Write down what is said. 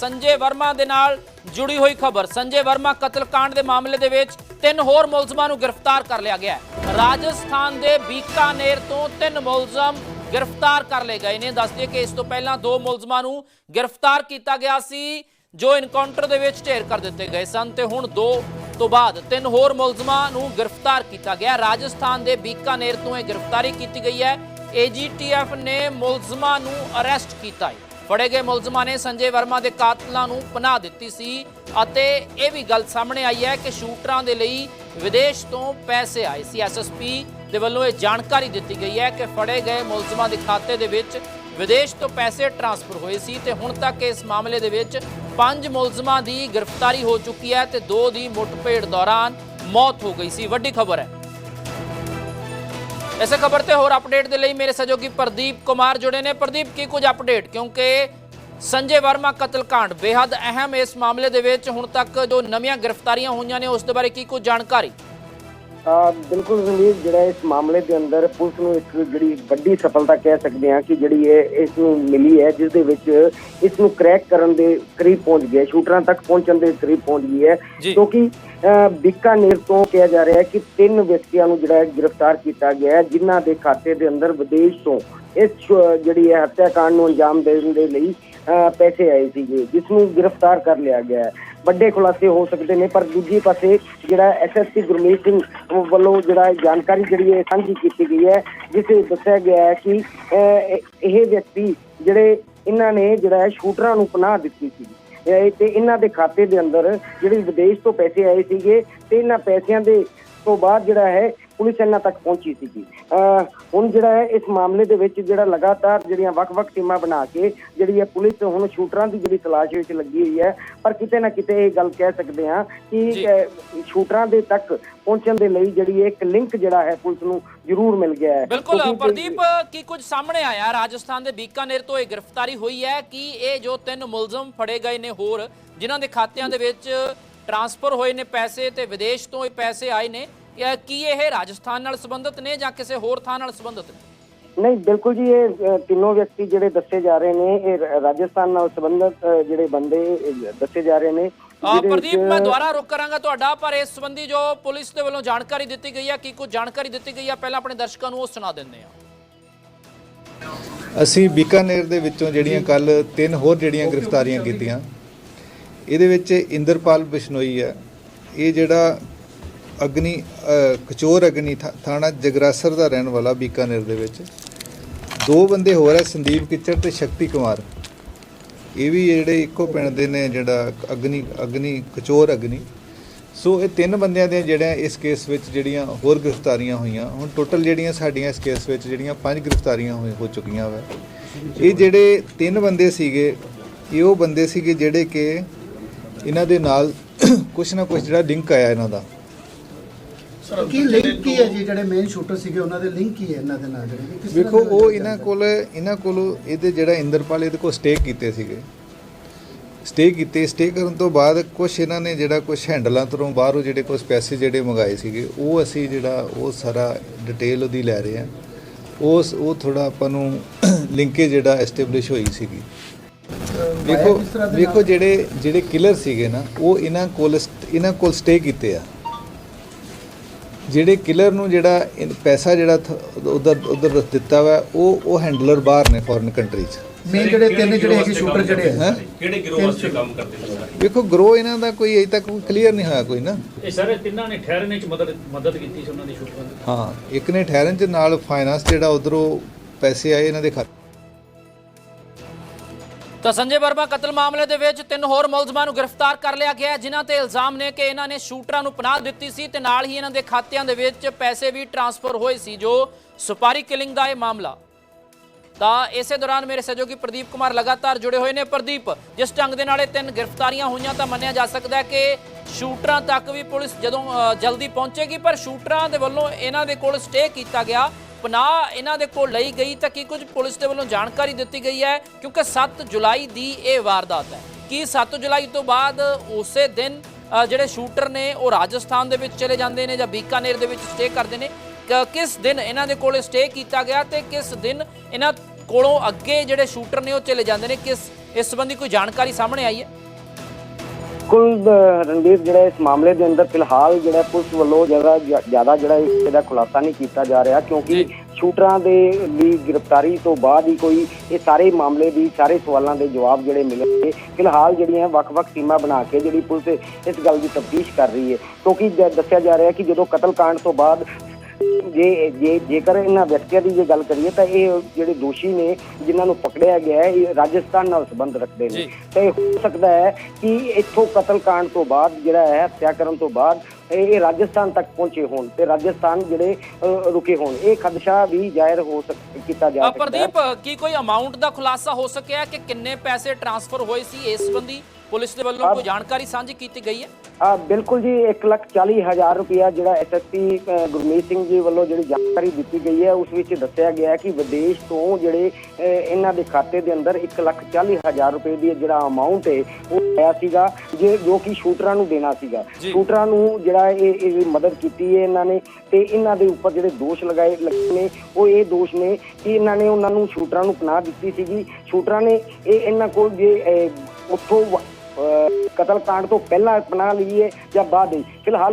ਸੰਜੇ ਵਰਮਾ ਦੇ ਨਾਲ ਜੁੜੀ ਹੋਈ ਖਬਰ। ਸੰਜੇ ਵਰਮਾ ਕਤਲकांड ਦੇ ਮਾਮਲੇ ਦੇ ਵਿੱਚ ਤਿੰਨ ਹੋਰ ਮੁਲਜ਼ਮਾਂ ਨੂੰ ਗ੍ਰਿਫਤਾਰ ਕਰ ਲਿਆ ਗਿਆ ਹੈ। ਰਾਜਸਥਾਨ ਦੇ ਬੀਕਾਨੇਰ ਤੋਂ ਤਿੰਨ ਮੁਲਜ਼ਮ ਗ੍ਰਿਫਤਾਰ ਕਰ ਲਏ ਗਏ ਨੇ। ਦੱਸਦੇ ਕਿ ਇਸ ਤੋਂ ਪਹਿਲਾਂ ਦੋ ਮੁਲਜ਼ਮਾਂ ਨੂੰ ਗ੍ਰਿਫਤਾਰ ਕੀਤਾ ਗਿਆ ਸੀ, ਜੋ ਇਨਕਾਊਂਟਰ ਦੇ ਵਿੱਚ ਢੇਰ ਕਰ ਦਿੱਤੇ ਗਏ ਸਨ ਤੇ ਹੁਣ ਦੋ ਤੋਂ ਬਾਅਦ ਤਿੰਨ ਹੋਰ ਮੁਲਜ਼ਮਾਂ ਨੂੰ ਗ੍ਰਿਫਤਾਰ ਕੀਤਾ ਗਿਆ। ਰਾਜਸਥਾਨ ਦੇ ਬੀਕਾਨੇਰ ਤੋਂ ਇਹ ਗ੍ਰਿਫਤਾਰੀ ਕੀਤੀ ਗਈ ਹੈ। ਏਜੀਟੀਐਫ ਨੇ ਮੁਲਜ਼ਮਾਂ ਨੂੰ ਅਰੈਸਟ ਕੀਤਾ ਹੈ। ਫੜੇ ਗਏ ਮੁਲਜ਼ਮਾਂ ਨੇ ਸੰਜੇ ਵਰਮਾ ਦੇ ਕਾਤਲਾਂ ਨੂੰ ਪਨਾਹ ਦਿੱਤੀ ਸੀ ਅਤੇ ਇਹ ਵੀ ਗੱਲ ਸਾਹਮਣੇ ਆਈ ਹੈ ਕਿ ਸ਼ੂਟਰਾਂ ਦੇ ਲਈ ਵਿਦੇਸ਼ ਤੋਂ ਪੈਸੇ ਆਏ ਸੀ। ਐਸਐਸਪੀ ਦੇ ਵੱਲੋਂ ਇਹ ਜਾਣਕਾਰੀ ਦਿੱਤੀ ਗਈ ਹੈ ਕਿ ਫੜੇ ਗਏ ਮੁਲਜ਼ਮਾਂ ਦੇ ਖਾਤੇ ਦੇ ਵਿੱਚ ਵਿਦੇਸ਼ ਤੋਂ ਪੈਸੇ ਟਰਾਂਸਫਰ ਹੋਏ ਸੀ ਤੇ ਹੁਣ ਤੱਕ ਇਸ ਮਾਮਲੇ ਦੇ ਵਿੱਚ ਪੰਜ ਮੁਲਜ਼ਮਾਂ ਦੀ ਗ੍ਰਿਫਤਾਰੀ ਹੋ ਚੁੱਕੀ ਹੈ ਤੇ ਦੋ ਦੀ ਮੁੱਠਭੇੜ ਦੌਰਾਨ ਮੌਤ ਹੋ ਗਈ ਸੀ। ਵੱਡੀ ਖਬਰ ਹੈ। ਇਸੇ ਖਬਰ ਤੇ ਹੋਰ ਅਪਡੇਟ ਦੇ ਲਈ ਮੇਰੇ ਸਹਿਯੋਗੀ ਪ੍ਰਦੀਪ ਕੁਮਾਰ ਜੁੜੇ ਨੇ। ਪ੍ਰਦੀਪ, ਕੀ ਕੁਝ ਅਪਡੇਟ? ਕਿਉਂਕਿ ਸੰਜੇ ਵਰਮਾ ਕਤਲकांड ਬੇਹੱਦ ਅਹਿਮ ਇਸ ਮਾਮਲੇ ਦੇ ਵਿੱਚ ਹੁਣ ਤੱਕ ਜੋ ਨਵੀਆਂ ਗ੍ਰਿਫਤਾਰੀਆਂ ਹੋਈਆਂ ਨੇ, ਉਸ ਦੇ ਬਾਰੇ ਕੀ ਕੁਝ ਜਾਣਕਾਰੀ? ਬਿਲਕੁਲ ਜ਼ਮੀਰ ਜਿਹੜਾ ਇਸ ਮਾਮਲੇ ਦੇ ਅੰਦਰ ਪੁਲਿਸ ਨੂੰ ਇੱਕ ਜਿਹੜੀ ਵੱਡੀ ਸਫਲਤਾ ਕਹਿ ਸਕਦੇ ਹਾਂ ਕਿ ਜਿਹੜੀ ਇਹ ਇਸ ਨੂੰ ਮਿਲੀ ਹੈ ਜਿਸ ਦੇ ਵਿੱਚ ਇਸ ਨੂੰ ਕ੍ਰੈਕ ਕਰਨ ਦੇ ਕਰੀਬ ਪਹੁੰਚ ਗਿਆ ਸ਼ੂਟਰਾਂ ਤੱਕ ਪਹੁੰਚਣ ਦੇ ਕਰੀਬ ਪਹੁੰਚ ਗਈ ਹੈ। ਕਿਉਂਕਿ ਬੀਕਾਨੇਰ ਤੋਂ ਕਿਹਾ ਜਾ ਰਿਹਾ ਹੈ ਕਿ ਤਿੰਨ ਵਿਅਕਤੀਆਂ ਨੂੰ ਜਿਹੜਾ ਗ੍ਰਿਫਤਾਰ ਕੀਤਾ ਗਿਆ ਹੈ ਜਿਨ੍ਹਾਂ ਦੇ ਖਾਤੇ ਦੇ ਅੰਦਰ ਵਿਦੇਸ਼ ਤੋਂ ਇਸ ਜਿਹੜੀ ਹੈ ਹੱਤਿਆਕਾਂਡ ਨੂੰ ਅੰਜਾਮ ਦੇਣ ਦੇ ਲਈ ਪੈਸੇ ਆਏ ਸੀਗੇ ਜਿਸ ਨੂੰ ਗ੍ਰਿਫਤਾਰ ਕਰ ਲਿਆ ਗਿਆ ਹੈ ਵੱਡੇ ਖੁਲਾਸੇ ਹੋ ਸਕਦੇ ਨੇ, ਪਰ ਦੂਜੇ ਪਾਸੇ ਜਿਹੜਾ ਐਸਐਸਪੀ ਗੁਰਮੀਤ ਸਿੰਘ ਵੱਲੋਂ ਜਿਹੜਾ ਜਾਣਕਾਰੀ ਜਿਹੜੀ ਹੈ ਸਾਂਝੀ ਕੀਤੀ ਗਈ ਹੈ, ਜਿਸ ਵਿੱਚ ਦੱਸਿਆ ਗਿਆ ਹੈ ਕਿ ਇਹ- ਵਿਅਕਤੀ ਜਿਹੜੇ ਇਹਨਾਂ ਨੇ ਜਿਹੜਾ ਹੈ ਸ਼ੂਟਰਾਂ ਨੂੰ ਪਨਾਹ ਦਿੱਤੀ ਸੀ। ਇਹ ਤੇ ਇਹਨਾਂ ਦੇ ਖਾਤੇ ਦੇ ਅੰਦਰ ਜਿਹੜੇ ਵਿਦੇਸ਼ ਤੋਂ ਪੈਸੇ ਆਏ ਸੀਗੇ, ਤੇ ਇਹਨਾਂ ਪੈਸਿਆਂ ਦੇ ਤੋਂ ਬਾਅਦ ਜਿਹੜਾ ਹੈ ਪੁਲਿਸ ਇਹਨਾਂ ਤੱਕ ਪਹੁੰਚੀ ਸੀਗੀ। ਹੁਣ ਜਿਹੜਾ ਹੈ ਇਸ ਮਾਮਲੇ ਦੇ ਵਿੱਚ ਜਿਹੜਾ ਲਗਾਤਾਰ ਜਿਹੜੀਆਂ ਵੱਖ-ਵੱਖ ਟੀਮਾਂ ਬਣਾ ਕੇ ਜਿਹੜੀ ਹੈ ਪੁਲਿਸ ਹੁਣ ਸ਼ੂਟਰਾਂ ਦੀ ਜਿਹੜੀ ਤਲਾਸ਼ ਵਿੱਚ ਲੱਗੀ ਹੋਈ ਹੈ ਪਰ ਕਿਤੇ ਨਾ ਕਿਤੇ ਇਹ ਗੱਲ ਕਹਿ ਸਕਦੇ ਹਾਂ ਕਿ ਸ਼ੂਟਰਾਂ ਦੇ ਤੱਕ ਪਹੁੰਚਣ ਦੇ ਲਈ ਜਿਹੜੀ ਇੱਕ ਲਿੰਕ ਜਿਹੜਾ ਹੈ ਪੁਲਿਸ ਨੂੰ ਜ਼ਰੂਰ ਮਿਲ ਗਿਆ ਹੈ। ਬਿਲਕੁਲ ਪ੍ਰਦੀਪ ਕੀ ਕੁਝ ਸਾਹਮਣੇ ਆਇਆ? ਰਾਜਸਥਾਨ ਦੇ ਬੀਕਾਨੇਰ ਤੋਂ ਇਹ ਗ੍ਰਿਫਤਾਰੀ ਹੋਈ ਹੈ ਕਿ ਇਹ ਜੋ ਤਿੰਨ ਮੁਲਜ਼ਮ ਫੜੇ ਗਏ ਨੇ ਹੋਰ ਜਿਨ੍ਹਾਂ ਦੇ ਖਾਤਿਆਂ ਦੇ ਵਿੱਚ ਟਰਾਂਸਫਰ ਹੋਏ ਨੇ ਪੈਸੇ ਤੇ ਵਿਦੇਸ਼ ਤੋਂ ਇਹ ਪੈਸੇ ਆਏ ਨੇ ਕੀ ਇਹ ਰਾਜਸਥਾਨ ਨਾਲ ਸੰਬੰਧਿਤ ਨੇ ਜਾਂ ਕਿਸੇ ਹੋਰ ਥਾਂ ਨਾਲ ਸੰਬੰਧਿਤ ਨੇ? ਨਹੀਂ ਬਿਲਕੁਲ ਜੀ ਇਹ ਤਿੰਨੋਂ ਵਿਅਕਤੀ ਜਿਹੜੇ ਦੱਸੇ ਜਾ ਰਹੇ ਨੇ ਇਹ ਰਾਜਸਥਾਨ ਨਾਲ ਸੰਬੰਧਿਤ ਜਿਹੜੇ ਬੰਦੇ ਦੱਸੇ ਜਾ ਰਹੇ ਨੇ ਪ੍ਰਦੀਪ ਮੈਂ ਦੁਬਾਰਾ ਰੁਕ ਕਰਾਂਗਾ ਤੁਹਾਡਾ ਪਰ ਇਸ ਸੰਬੰਧੀ ਜੋ ਪੁਲਿਸ ਦੇ ਵੱਲੋਂ ਜਾਣਕਾਰੀ ਦਿੱਤੀ ਗਈ ਹੈ ਕੀ ਕੁਝ ਜਾਣਕਾਰੀ ਦਿੱਤੀ ਗਈ ਹੈ ਪਹਿਲਾਂ ਆਪਣੇ ਦਰਸ਼ਕਾਂ ਨੂੰ ਉਹ ਸੁਣਾ ਦਿੰਦੇ ਹਾਂ ਅਸੀਂ ਬੀਕਾਨੇਰ ਦੇ ਵਿੱਚੋਂ ਜਿਹੜੀਆਂ ਕੱਲ ਤਿੰਨ ਹੋਰ ਜਿਹੜੀਆਂ ਗ੍ਰਿਫਤਾਰੀਆਂ ਕੀਤੀਆਂ ਇਹਦੇ ਵਿੱਚ ਇੰਦਰਪਾਲ ਬਿਸ਼ਨੋਈ ਹੈ। ਇਹ ਜਿਹੜਾ ਅਗਨੀ ਕਚੋਰ ਅਗਨੀ ਥਾ- ਥਾਣਾ ਜਗਰਾਸਰ ਦਾ ਰਹਿਣ ਵਾਲਾ ਬੀਕਾਨੇਰ ਦੇ ਵਿੱਚ। ਦੋ ਬੰਦੇ ਹੋਰ ਹੈ, ਸੰਦੀਪ ਕਿਚਰ ਤੇ ਸ਼ਕਤੀ ਕੁਮਾਰ। ਇਹ ਵੀ ਜਿਹੜੇ ਇੱਕੋ ਪਿੰਡ ਦੇ ਨੇ, ਜਿਹੜਾ ਅਗਨੀ ਅਗਨੀ ਕਚੋਰ ਅਗਨੀ। ਸੋ ਇਹ ਤਿੰਨ ਬੰਦਿਆਂ ਦੇ ਜਿਹੜੀਆਂ ਇਸ ਕੇਸ ਵਿੱਚ ਜਿਹੜੀਆਂ ਹੋਰ ਗ੍ਰਿਫਤਾਰੀਆਂ ਹੋਈਆਂ, ਹੁਣ ਟੋਟਲ ਜਿਹੜੀਆਂ ਸਾਡੀਆਂ ਇਸ ਕੇਸ ਵਿੱਚ ਜਿਹੜੀਆਂ ਪੰਜ ਗ੍ਰਿਫਤਾਰੀਆਂ ਹੋ ਚੁੱਕੀਆਂ ਵਾ। ਇਹ ਜਿਹੜੇ ਤਿੰਨ ਬੰਦੇ ਸੀਗੇ, ਇਹ ਉਹ ਬੰਦੇ ਸੀਗੇ ਜਿਹੜੇ ਕਿ ਇਹਨਾਂ ਦੇ ਨਾਲ ਕੁਛ ਨਾ ਕੁਛ ਜਿਹੜਾ ਲਿੰਕ ਆਇਆ ਇਹਨਾਂ ਦਾ। ਕੀ ਲਿੰਕ ਕੀ ਹੈ ਜੀ ਜਿਹੜੇ ਮੇਨ ਸ਼ੂਟਰ ਸੀਗੇ ਉਹਨਾਂ ਦੇ ਲਿੰਕ ਕੀ ਹੈ ਇਹਨਾਂ ਦੇ ਨਾਲ ਜਿਹੜੇ? ਕਿਸ ਤਰ੍ਹਾਂ ਵੇਖੋ ਦੇ ਉਹ ਇਹਨਾਂ ਕੋਲ ਇਹਨਾਂ ਕੋਲ ਇਹਦੇ ਜਿਹੜਾ ਇੰਦਰਪਾਲ ਇਹਦੇ ਕੋਲ ਸਟੇ ਕੀਤੇ ਸੀਗੇ। ਸਟੇ ਕੀਤੇ ਸਟੇ ਕਰਨ ਤੋਂ ਬਾਅਦ ਕੁਝ ਇਹਨਾਂ ਨੇ ਜਿਹੜਾ ਕੁਝ ਹੈਂਡਲਾਂ ਤੋਂ ਬਾਹਰੋਂ ਜਿਹੜੇ ਕੁਝ ਪੈਸੇ ਜਿਹੜੇ ਮੰਗਾਏ ਸੀਗੇ ਉਹ ਅਸੀਂ ਜਿਹੜਾ ਉਹ ਸਾਰਾ ਡਿਟੇਲ ਉਹਦੀ ਲੈ ਰਹੇ ਹਾਂ। ਉਸ ਉਹ ਥੋੜਾ ਆਪਾਂ ਨੂੰ ਲਿੰਕੇ ਜਿਹੜਾ ਐਸਟੈਬਲਿਸ਼ ਹੋਈ ਸੀਗੀ। ਵੇਖੋ ਵੇਖੋ ਜਿਹੜੇ ਜਿਹੜੇ ਕਿਲਰ ਸੀਗੇ ਨਾ ਉਹ ਇਹਨਾਂ ਕੋਲ ਇਹਨਾਂ ਕੋਲ ਸਟੇ ਕੀਤੇ ਆ। ਜਿਹੜੇ ਕਿਲਰ ਨੂੰ ਜਿਹੜਾ ਪੈਸਾ ਜਿਹੜਾ ਉਧਰ ਉਧਰ ਦਿੱਤਾ ਵਾ ਉਹ ਉਹ ਹੈਂਡਲਰ ਬਾਹਰ ਨੇ ਫੋਰਨ ਕੰਟਰੀ 'ਚ। ਮੇਨ ਜਿਹੜੇ ਤਿੰਨ ਜਿਹੜੇ ਹੈਗੇ ਸ਼ੂਟਰ ਜਿਹੜੇ ਹੈਂ? ਹੈ? ਕਿਹੜੇ ਗਿਰੋਹ ਵਾਸਤੇ ਕੰਮ ਕਰਦੇ ਨੇ ਵੇਖੋ ਗਰੋ ਇਹਨਾਂ ਦਾ ਕੋਈ ਅਜੇ ਤੱਕ ਕਲੀਅਰ ਨਹੀਂ ਹੋਇਆ ਕੋਈ ਨਾ। ਇਹ ਸਾਰੇ ਤਿੰਨਾਂ ਨੇ ਠਹਿਰਨੇ ਚ ਮਦਦ ਮਦਦ ਕੀਤੀ ਸੀ ਉਹਨਾਂ ਦੀ ਸ਼ੂਟਰਾਂ ਦੀ। ਹਾਂ ਇੱਕ ਨੇ ਠਹਿਰਨ ਚ ਨਾਲ ਫਾਈਨਾਂਸ ਜਿਹੜਾ ਉਧਰੋਂ ਪੈਸੇ ਆਏ ਇਹਨਾਂ ਦੇ ਖਾਤੇ ਤਾਂ ਸੰਜੇ ਵਰਮਾ, ਕਤਲ ਮਾਮਲੇ ਦੇ ਵਿੱਚ ਤਿੰਨ ਹੋਰ ਮੁਲਜ਼ਮਾਂ ਨੂੰ ਗ੍ਰਿਫਤਾਰ ਕਰ ਲਿਆ ਗਿਆ ਜਿਨ੍ਹਾਂ ਤੇ ਇਲਜ਼ਾਮ ਨੇ ਕਿ ਇਹਨਾਂ ਨੇ ਸ਼ੂਟਰਾਂ ਨੂੰ ਪਨਾਹ ਦਿੱਤੀ ਸੀ ਤੇ ਨਾਲ ਹੀ ਇਹਨਾਂ ਦੇ ਖਾਤਿਆਂ ਦੇ ਵਿੱਚ ਪੈਸੇ ਵੀ ਟਰਾਂਸਫਰ ਹੋਏ ਸੀ, ਜੋ ਸੁਪਾਰੀ ਕਿਲਿੰਗ ਦਾ ਇਹ ਮਾਮਲਾ। ਤਾਂ ਇਸੇ ਦੌਰਾਨ ਮੇਰੇ ਸਹਿਯੋਗੀ ਪ੍ਰਦੀਪ ਕੁਮਾਰ ਲਗਾਤਾਰ ਜੁੜੇ ਹੋਏ ਨੇ। ਪ੍ਰਦੀਪ, ਜਿਸ ਢੰਗ ਦੇ ਨਾਲ ਇਹ ਤਿੰਨ ਗ੍ਰਿਫਤਾਰੀਆਂ ਹੋਈਆਂ ਤਾਂ ਮੰਨਿਆ ਜਾ ਸਕਦਾ ਹੈ ਕਿ ਸ਼ੂਟਰਾਂ ਤੱਕ ਵੀ ਪੁਲਿਸ ਜਦੋਂ ਜਲਦੀ ਪਹੁੰਚੇਗੀ, ਪਰ ਸ਼ੂਟਰਾਂ ਦੇ ਵੱਲੋਂ ਇਹਨਾਂ ਦੇ ਕੋਲ ਸਟੇ ਕੀਤਾ ਗਿਆ। ਪਨਾਹ ਇਹਨਾਂ ਦੇ ਕੋਲ ਲਈ ਗਈ ਤਾਂ ਕੀ ਕੁਝ ਪੁਲਿਸ ਦੇ ਵੱਲੋਂ ਜਾਣਕਾਰੀ ਦਿੱਤੀ ਗਈ ਹੈ? ਕਿਉਂਕਿ 7 ਜੁਲਾਈ ਦੀ ਇਹ ਵਾਰਦਾਤ ਹੈ। ਕੀ 7 ਜੁਲਾਈ ਤੋਂ ਬਾਅਦ ਉਸੇ ਦਿਨ ਜਿਹੜੇ ਸ਼ੂਟਰ ਨੇ ਉਹ ਰਾਜਸਥਾਨ ਦੇ ਵਿੱਚ ਚਲੇ ਜਾਂਦੇ ਨੇ ਜਾਂ ਬੀਕਾਨੇਰ ਦੇ ਵਿੱਚ ਸਟੇ ਕਰਦੇ ਨੇ। ਕਿਸ ਦਿਨ ਇਹਨਾਂ ਦੇ ਕੋਲ ਸਟੇ ਕੀਤਾ ਗਿਆ ਤੇ ਕਿਸ ਦਿਨ ਇਹਨਾਂ ਕੋਲੋਂ ਅੱਗੇ ਜਿਹੜੇ ਸ਼ੂਟਰ ਨੇ ਉਹ ਚਲੇ ਜਾਂਦੇ ਨੇ? ਕਿਸ, ਇਸ ਸੰਬੰਧੀ ਕੋਈ ਜਾਣਕਾਰੀ ਸਾਹਮਣੇ ਆਈ ਹੈ? ਕੁਲ ਰਣਵੀਰ ਜਿਹੜਾ ਇਸ ਮਾਮਲੇ ਦੇ ਅੰਦਰ ਫਿਲਹਾਲ ਜਿਹੜਾ ਪੁਲਿਸ ਵੱਲੋਂ ਜ਼ਿਆਦਾ ਜ਼ਿਆਦਾ ਜਿਹੜਾ ਇਸ ਇਹਦਾ ਖੁਲਾਸਾ ਨਹੀਂ ਕੀਤਾ ਜਾ ਰਿਹਾ ਕਿਉਂਕਿ। ਸ਼ੂਟਰਾਂ ਦੇ ਦੀ ਗ੍ਰਿਫਤਾਰੀ ਤੋਂ ਬਾਅਦ ਹੀ ਕੋਈ ਇਹ ਸਾਰੇ ਮਾਮਲੇ ਦੀ ਸਾਰੇ ਸਵਾਲਾਂ ਦੇ ਜਵਾਬ ਜਿਹੜੇ ਮਿਲਣਗੇ ਫਿਲਹਾਲ ਜਿਹੜੀਆਂ ਵੱਖ-ਵੱਖ ਟੀਮਾਂ ਬਣਾ ਕੇ ਜਿਹੜੀ ਪੁਲਿਸ ਇਸ ਗੱਲ ਦੀ ਤਫਤੀਸ਼ ਕਰ ਰਹੀ ਹੈ ਕਿਉਂਕਿ ਦੱਸਿਆ ਜਾ ਰਿਹਾ ਕਿ ਜਦੋਂ ਕਤਲकांड ਤੋਂ ਬਾਅਦ ਜੇ ਜੇ ਜੇਕਰ ਇਹਨਾਂ ਵਿਅਕਤੀਆਂ ਦੀ ਜੇ ਗੱਲ ਕਰੀਏ ਤਾਂ ਇਹ ਜਿਹੜੇ ਦੋਸ਼ੀ ਨੇ ਜਿਨ੍ਹਾਂ ਨੂੰ ਪਕੜਿਆ ਗਿਆ ਹੈ ਇਹ ਰਾਜਸਥਾਨ ਨਾਲ ਸੰਬੰਧ ਰੱਖਦੇ ਨੇ। ਤੇ ਹੋ ਸਕਦਾ ਹੈ ਕਿ ਇੱਥੋਂ ਕਤਲकांड ਤੋਂ ਬਾਅਦ ਜਿਹੜਾ ਹੈ ਹੱਤਿਆ ਕਰਨ ਤੋਂ ਬਾਅਦ ਇਹ ਰਾਜਸਥਾਨ ਤੱਕ ਪਹੁੰਚੇ ਹੋਣ ਤੇ ਰਾਜਸਥਾਨ ਜਿਹੜੇ ਰੁਕੇ ਹੋਣ। ਇਹ ਖਦਸ਼ਾ ਵੀ ਜ਼ਾਹਿਰ ਹੋ ਸਕ ਕੀਤਾ ਜਾ ਸਕਦਾ ਪ੍ਰਦੀਪ ਕੀ ਕੋਈ ਅਮਾਉਂਟ ਦਾ ਖੁਲਾਸਾ ਹੋ ਸਕਿਆ ਕਿ ਕਿੰਨੇ ਪੈਸੇ ਟ੍ਰਾਂਸਫਰ ਹੋਏ ਸੀ ਇਸ ਸੰਬੰਧੀ? ਪੁਲਿਸ ਦੇ ਵੱਲੋਂ ਕੋਈ ਜਾਣਕਾਰੀ ਸਾਂਝੀ ਕੀਤੀ ਗਈ ਹੈ? ਬਿਲਕੁਲ ਜੀ 1 ਲੱਖ 40 ਹਜ਼ਾਰ ਰੁਪਇਆ ਜਿਹੜਾ ਐਸਐਸਪੀ ਗੁਰਮੀਤ ਸਿੰਘ ਜੀ ਵੱਲੋਂ ਜਿਹੜੀ ਜਾਣਕਾਰੀ ਦਿੱਤੀ ਗਈ ਹੈ ਉਸ ਵਿੱਚ ਦੱਸਿਆ ਗਿਆ ਹੈ ਕਿ ਵਿਦੇਸ਼ ਤੋਂ ਜਿਹੜੇ ਇਹਨਾਂ ਦੇ ਖਾਤੇ ਦੇ ਅੰਦਰ 1 ਲੱਖ 40 ਹਜ਼ਾਰ ਰੁਪਏ ਦੀ ਜਿਹੜਾ ਅਮਾਉਂਟ ਹੈ ਉਹ ਆਇਆ ਸੀਗਾ ਜੇ ਜੋ ਕਿ ਸ਼ੂਟਰਾਂ ਨੂੰ ਦੇਣਾ ਸੀਗਾ। ਸ਼ੂਟਰਾਂ ਨੂੰ ਜਿਹੜਾ ਇਹ ਇਹ ਮਦਦ ਕੀਤੀ ਹੈ ਇਹਨਾਂ ਨੇ ਤੇ ਇਹਨਾਂ ਦੇ ਉੱਪਰ ਜਿਹੜੇ ਦੋਸ਼ ਲਗਾਏ ਲੱਗੇ ਨੇ ਉਹ ਇਹ ਦੋਸ਼ ਨੇ ਕਿ ਇਹਨਾਂ ਨੇ ਉਹਨਾਂ ਨੂੰ ਸ਼ੂਟਰਾਂ ਨੂੰ ਪਨਾਹ ਦਿੱਤੀ ਸੀਗੀ ਸ਼ੂਟਰਾਂ ਨੇ ਇਹ ਇਹਨਾਂ ਕੋਲ ਜੇ ਉੱਥੋਂ ਕਤਲकांड ਤੋਂ ਪਹਿਲਾਂ ਪਨਾਹ ਲਈਏ ਜਾਂ ਬਾਅਦ ਵਿੱਚ। ਫਿਲਹਾਲ